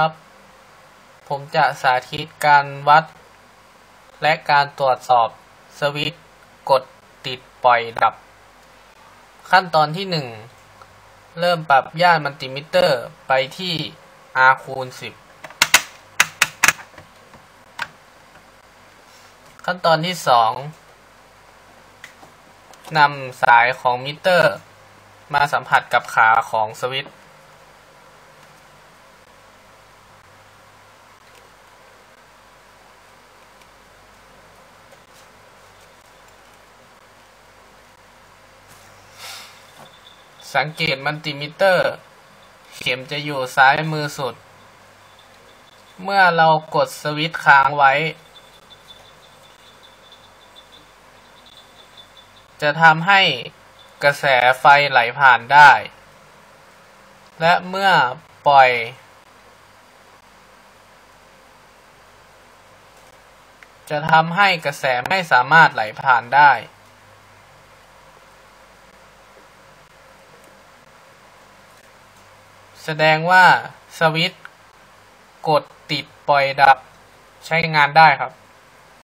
ครับ ผมจะสาธิตการวัด และการตรวจสอบสวิตช์กดติดปล่อยดับ ขั้นตอนที่ 1 เริ่มปรับย่านมัลติมิเตอร์ไปที่ R คูณ 10 ขั้นตอนที่ 2นำสายของมิเตอร์ มาสัมผัสกับขาของสวิตช์ สังเกตมัลติมิเตอร์ เข็มจะอยู่ซ้ายมือสุด เมื่อเรากดสวิตช์ค้างไว้ จะทำให้กระแสไฟไหลผ่านได้ และเมื่อปล่อย จะทำให้กระแสไม่สามารถไหลผ่านได้ แสดงว่าสวิตช์กดติดปล่อยดับใช้งานได้ครับ